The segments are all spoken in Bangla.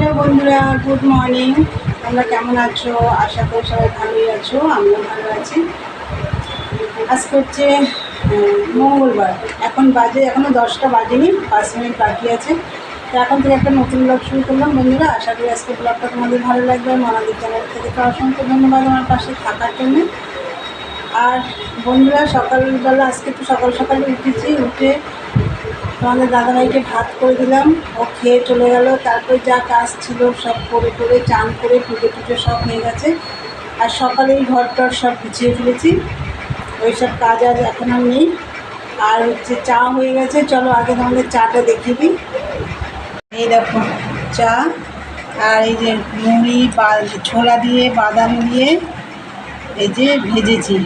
হ্যালো বন্ধুরা গুড মর্নিং তোমরা কেমন আছো? আশা করি সবাই ভালোই আছো, আমিও ভালো আছি। আজকে হচ্ছে মঙ্গলবার। এখন বাজে এখনও দশটা বাজেনি, পাঁচ মিনিট বাকি আছে। তো এখন থেকে একটা নতুন ব্লগ শুরু করলাম। বন্ধুরা, আশা করি আজকে ব্লগটা তোমাদের ভালো লাগবে। মনাদের চ্যানেল থেকে তো অসংখ্য ধন্যবাদ আমার পাশে থাকার জন্য। আর বন্ধুরা, সকালবেলা, আজকে তো সকাল সকালে উঠেছি, উঠে তোমাদের দাদাভাইকে ভাত করে দিলাম। ও খেয়ে চলে গেল। তারপর যা কাজ ছিল সব করে করে চান করে পুজো টুজো সব হয়ে গেছে। আর সকালেই ঘর টর সব গুছিয়ে ফেলেছি। ওই সব কাজ আজ এখন আর নেই। আর হচ্ছে চা হয়ে গেছে। চলো আগে তোমাদের চাটা দেখিয়ে দিই। এই দেখো, চা। আর এই যে মুড়ি ছোলা দিয়ে, বাদাম দিয়ে এই যে ভেজেছি।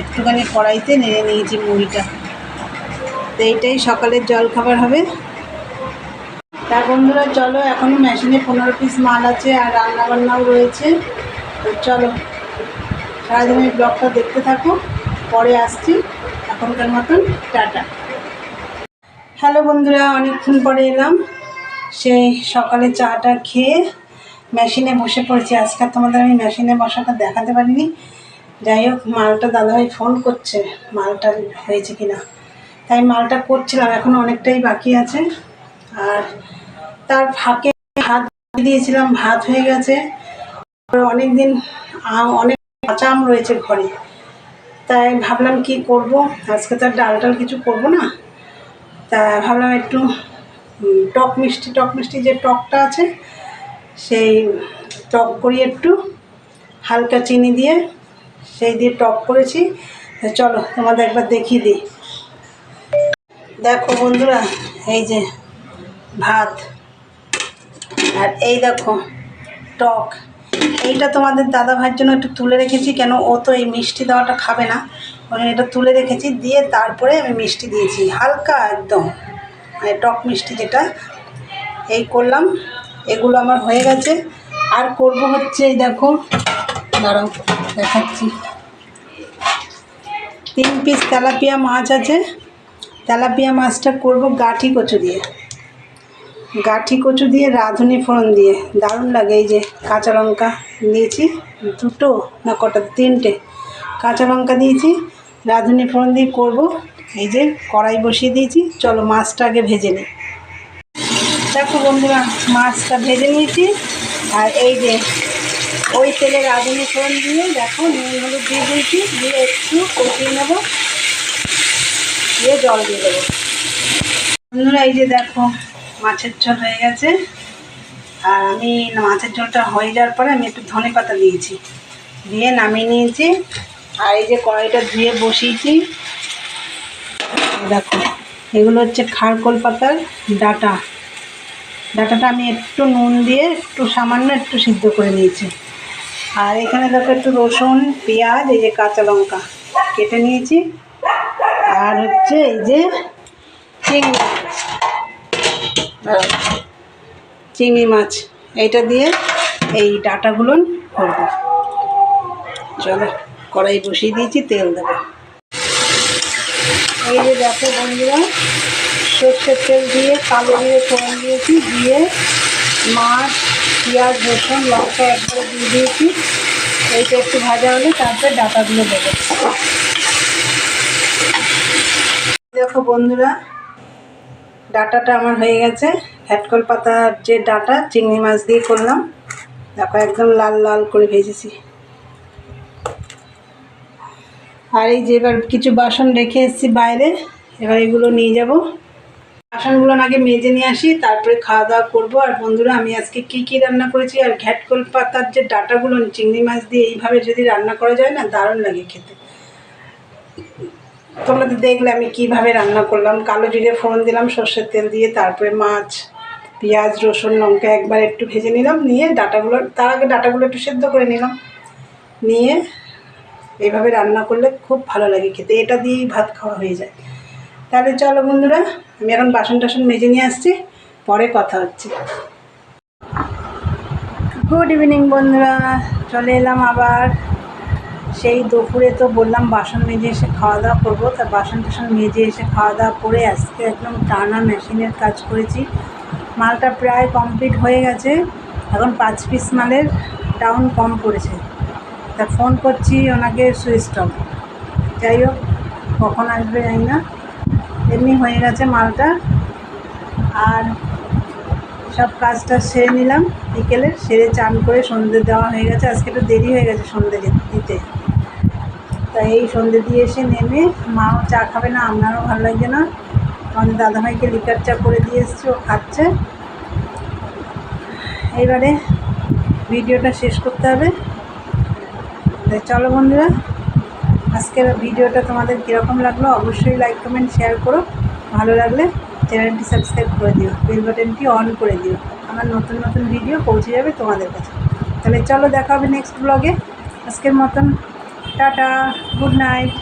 একটুখানি কড়াইতে নেড়ে নিয়েছি মুড়িটা। তো এইটাই সকালের জল খাবার হবে। তা বন্ধুরা, চলো এখনও মেশিনে পনেরো পিস মাল আছে আর রান্না বান্নাও রয়েছে। তো চলো সারাদিনের ব্লগটা দেখতে থাকো, পরে আসছি। এখনকার মতন, টাটা। হ্যালো বন্ধুরা, অনেকক্ষণ পরে এলাম। সেই সকালে চাটা খেয়ে মেশিনে বসে পড়েছি। আজকে তোমাদের আমি মেশিনে বসাটা দেখাতে পারিনি। যাই হোক, মালটা দাদাভাই ফোন করছে, মালটা হয়েছে কিনা। তাই মালটা করছিলাম, এখন অনেকটাই বাকি আছে। আর তার ফাঁকে ভাত দিয়েছিলাম, ভাত হয়ে গেছে। অনেক দিন অনেক কাঁচা আম রয়েছে ঘরে। তাই ভাবলাম কি করব? আজকে তো আর ডাল টাল কিছু করব না। তা ভাবলাম একটু টক মিষ্টি টক মিষ্টি যে টকটা আছে, সেই টক করি একটু। হালকা চিনি দিয়ে, সেই দিয়ে টক করেছি। চলো তোমাদের একবার দেখিয়ে দিই। দেখো বন্ধুরা, এই যে ভাত। আর এই দেখো টক। এইটা তোমাদের দাদা ভাইয়ের জন্য একটু তুলে রেখেছি, কেন ও তো এই মিষ্টি দেওয়াটা খাবে না। ওই এটা তুলে রেখেছি, দিয়ে তারপরে আমি মিষ্টি দিয়েছি, হালকা একদম। মানে টক মিষ্টি যেটা, এই করলাম। এগুলো আমার হয়ে গেছে। আর করব হচ্ছে, এই দেখো, দাঁড়াও, দেখাচ্ছি। তিন পিস তেলাপিয়া মাছ আছে। তেলাপিয়া মাছটা করব গাঠি কচু দিয়ে। গাঠি কচু দিয়ে, রাঁধুনি ফোড়ন দিয়ে। দারুণ লাগে এই যে কাঁচা লঙ্কা দিয়েছি, দুটো না কটা, তিনটে। কাঁচা লঙ্কা দিয়েছি, রাঁধুনি ফোড়ন দিয়ে করব। এই যে কড়াই বসিয়ে দিয়েছি, চলো মাছটা আগে ভেজে নিই। দেখো বন্ধুরা, মাছটা ভেজে নিয়েছি। আর এই যে ওই তেলে রাঁধুনি ফোড়ন দিয়ে দেখো নুন হলুদ দিয়ে দিয়েছি, দিয়ে একটু কষিয়ে নেব। দিয়ে জল দিয়ে দেবো। বন্ধুরা, এই যে দেখো, মাছের ঝোল হয়ে গেছে। আর আমি মাছের ঝোলটা হয়ে যাওয়ার পরে আমি একটু ধনে পাতা দিয়েছি। দিয়ে নামিয়ে নিয়েছি। আর এই যে কড়াইটা ধুয়ে বসিয়েছি। দেখো, এগুলো হচ্ছে খারকোল পাতার ডাটা। ডাটাটা আমি একটু নুন দিয়ে একটু সামান্য একটু সিদ্ধ করে নিয়েছি। আর এখানে দেখো একটু রসুন, পেঁয়াজ, এই যে কাঁচা লঙ্কা কেটে নিয়েছি। আর হচ্ছে এই যে চিংড়ি। চিংড়ি মাছ, এইটা দিয়ে এই ডাটাগুলো করব। চলো, কড়াই বসিয়ে দিয়েছি, তেল দেবো। এই যে দেখো বন্ধুরা, সর্ষের তেল দিয়ে, কালো দিয়ে ফোড়ন দিয়েছি, দিয়ে মাছ, পেঁয়াজ, রসুন, লঙ্কা একবারে দিয়ে দিয়েছি। এইটা একটু ভাজা হলে তারপরে ডাটাগুলো দেবো। দেখো বন্ধুরা, ডাটাটা আমার হয়ে গেছে। ঘ্যাটকল পাতার যে ডাটা, চিংড়ি মাছ দিয়ে করলাম। দেখো একদম লাল লাল করে ভেজেছি। আর এই যে এবার কিছু বাসন রেখে এসেছি বাইরে, এবার এগুলো নিয়ে যাব। বাসনগুলো আগে মেজে নিয়ে আসি, তারপরে খাওয়া দাওয়া করব। আর বন্ধুরা, আমি আজকে কি কি রান্না করেছি, আর ঘ্যাটকল পাতার যে ডাটাগুলো, চিংড়ি মাছ দিয়ে এইভাবে যদি রান্না করা যায় না, দারুণ লাগে খেতে। তোমরা তো দেখলে আমি কীভাবে রান্না করলাম। কালো জিরে ফোড়ন দিলাম, সর্ষের তেল দিয়ে, তারপরে মাছ, পেঁয়াজ, রসুন, লঙ্কা একবার একটু ভেজে নিলাম, নিয়ে ডাটাগুলো, তার আগে ডাটাগুলো একটু সেদ্ধ করে নিলাম। নিয়ে এইভাবে রান্না করলে খুব ভালো লাগে খেতে, এটা দিয়েই ভাত খাওয়া হয়ে যায়। তাহলে চলো বন্ধুরা, আমি এখন বাসন টাসন মেজে নিয়ে আসছি, পরে কথা হচ্ছে। গুড ইভিনিং বন্ধুরা, চলে এলাম আবার। সেই দুপুরে তো বললাম বাসন মেজে এসে খাওয়া দাওয়া করব। তা বাসন টাসন মেজে এসে খাওয়া দাওয়া করে আজকে একদম টানা মেশিনের কাজ করেছি। মালটা প্রায় কমপ্লিট হয়ে গেছে। এখন পাঁচ পিস মালের ডাউন কম পড়েছে। তা ফোন করছি ওনাকে সুইচ অফ যাই হোক, কখন আসবে জানি না। এমনি হয়ে গেছে মালটা। আর সব কাজটা সেরে নিলাম। বিকেলে সেরে চান করে সন্ধে দেওয়া হয়ে গেছে। আজকে একটু দেরি হয়ে গেছে সন্ধে দি- দিতে তাই এই সন্ধে দিয়ে এসে নেমে মাও চা খাবে না, আপনারও ভালো লাগছে না। আমাদের দাদাভাইকে লিকার চা করে দিয়ে এসছি, ও খাচ্ছে। এবারে ভিডিওটা শেষ করতে হবে। তাই চলো বন্ধুরা, আজকের ভিডিওটা তোমাদের কীরকম লাগল অবশ্যই লাইক কমেন্ট শেয়ার করো। ভালো লাগলে চ্যানেলটি সাবস্ক্রাইব করে দিও বেল বাটনটি অন করে দিও। আমার নতুন নতুন ভিডিও পৌঁছে যাবে তোমাদের কাছে। তাহলে চলো দেখা হবে নেক্সট ব্লগে আজকের মতন টাটা গুড নাইট।